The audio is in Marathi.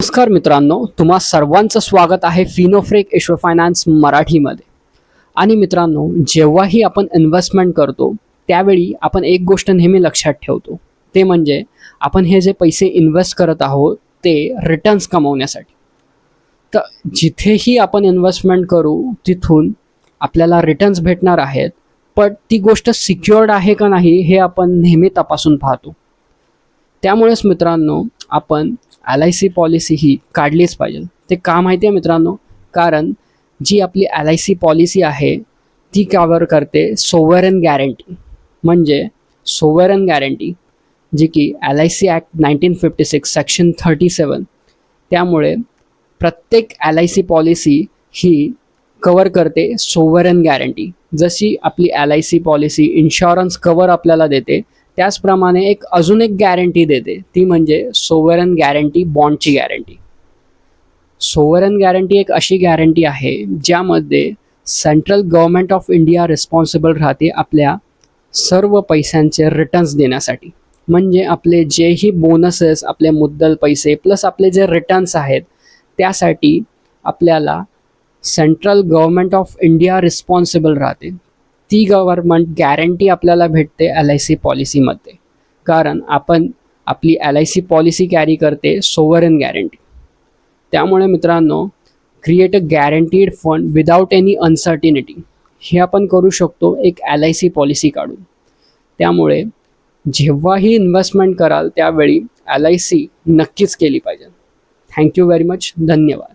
नमस्कार मित्रांनो तुम्हा सर्वांचं स्वागत आहे फिनोफ्रेक इशो फायनान्स मराठीमध्ये. आणि मित्रांनो जेव्हाही आपण इन्व्हेस्टमेंट करतो त्यावेळी आपण एक गोष्ट नेहमी लक्षात ठेवतो. ते म्हणजे आपण हे जे पैसे इन्व्हेस्ट करत आहोत ते रिटर्न्स कमवण्यासाठी. तर जिथेही आपण इन्व्हेस्टमेंट करू तिथून आपल्याला रिटर्न्स भेटणार आहेत. पण ती गोष्ट सिक्युअर्ड आहे का नाही हे आपण नेहमी तपासून पाहतो. त्यामुळेच मित्रांनो आपण एल आय सी पॉलिसी ही काढलीच पाहिजे. ते का माहिती आहे मित्रांनो? कारण जी आपली एल आय सी पॉलिसी आहे ती कवर करते सोवरन गॅरंटी म्हणजे सोवरन गॅरंटी जी की L I C act nineteen fifty six section thirty seven त्यामुळे प्रत्येक एल आय सी पॉलिसी ही कवर करते सोवरन गॅरंटी जशी आपली L I C policy insurance cover आपल्याला देते त्याचप्रमाणे एक अजून एक गॅरंटी देते. ती म्हणजे सोवरन गॅरंटी बॉन्डची गॅरंटी सोवरन गॅरंटी एक अशी गॅरंटी आहे ज्यामध्ये central government of India responsible राहते आपल्या सर्व पैशांचे रिटर्न्स देण्यासाठी. म्हणजे आपले जेही बोनसेस आपले मुद्दल पैसे प्लस आपले जे रिटर्न्स आहेत त्यासाठी आपल्याला central government of India responsible राहते. ती गव्हर्मेंट गॅरंटी आपल्याला भेटते एल आय सी पॉलिसीमध्ये कारण आपण आपली L I C policy carry करते सोवरन गॅरंटी त्यामुळे मित्रांनो create a guaranteed fund without any uncertainty हे आपण करू शकतो एक एल आय सी पॉलिसी काढून. त्यामुळे जेव्हाही इन्व्हेस्टमेंट कराल त्यावेळी एल आय सी नक्कीच केली पाहिजे. थँक्यू व्हेरी मच धन्यवाद.